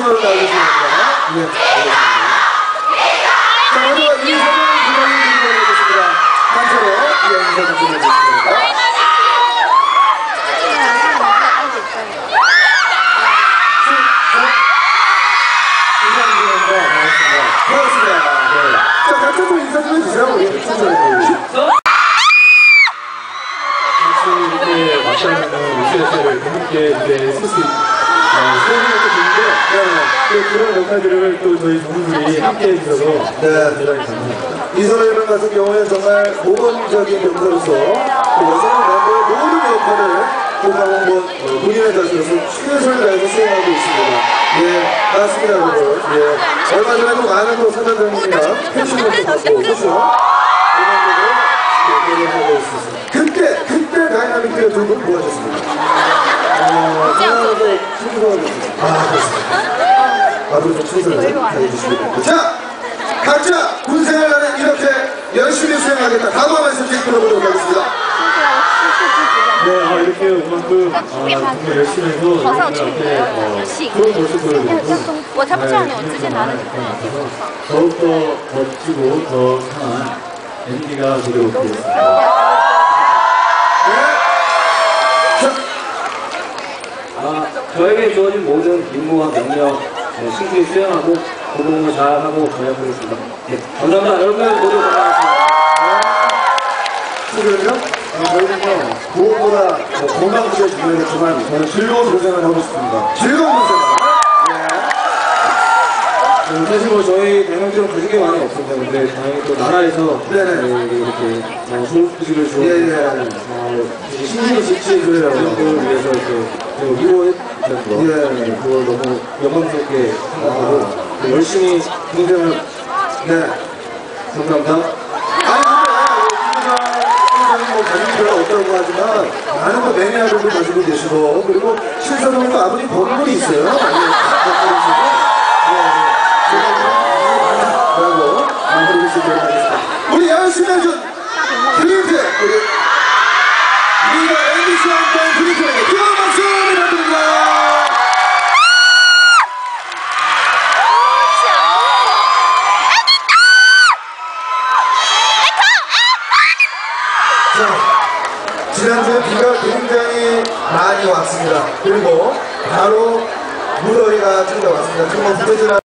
예, 알겠습니다. 자, 먼저 이사장 기관을 드리겠습니다. 단체로 예, 좀 드리겠습니다. 반갑습니다. 네. 자, 각자 좀 인사 좀 해주세요. 우리 순서대로. 같이 이렇게 마시는 우스레스를 재밌게 무대에 쓸수 있는 좋 또 그런 역할들을 또 저희 전문들이 함께 해주셔서 네. 대단히 감사합니다. 이선호 같은 경우에는 정말 모범적인 병사로서 그 여성 멤버의 모든 역할을 고강원 본인의 자신으로서 최선을 다해서 수행하고 있습니다. 예, 맞습니다, 여러분. 예. 얼마 전에도 많은 또 사단장님이랑 펜션을 받고 예, 하고 있습니다. 그때, 그때 다이나믹 때두분 뭐 하셨습니까? 쉽지 않죠? 앞으로도 충성을 다해주시고. 자! 각자 군생활하는 이렇게 열심히 수행하겠다. 다도하면서 들어보도록 하겠습니다. 네, 아, 이렇게 그만큼 아, 정말 열심히 해서 여러분들한테 어, 좋은 모습을 보고 네, 네, 더욱더 멋지고 더 강한 엔디가 되도록 하겠습니다. 저에게 주어진 모든 임무와 명령 네, 신중히 수행하고 고공을 잘하고 전해보겠습니다. 네, 감사합니다. 여러분 모두 감사합니다. 수고는요? 저희는요, 무엇보다 건강부터 중요하겠지만 저는 즐거운 고생을 하고 싶습니다. 즐거운 고생! 네, 사실 뭐 저희 대명처럼 가진 게 많이 없습니다. 근데 다행히 또 나라에서 네네. 네, 이렇게 어, 소식을 예. 어, 신신이 지친 그래요. 그걸 위해서 이렇게 거. 예. 그걸 너무 영광스럽게 생각하고 또 열심히 평생을 네. 감사합니다. 매니아들도 가지고 계시고, 그리고 실사동도 아버님 건물이 있어요. 예, 건물이 있어요. 네, 네. 라고. 우리 열심히 해준 자, 지난주에 비가 굉장히 많이 왔습니다. 그리고 바로 무더위가 찾아왔습니다. 정말 부대지라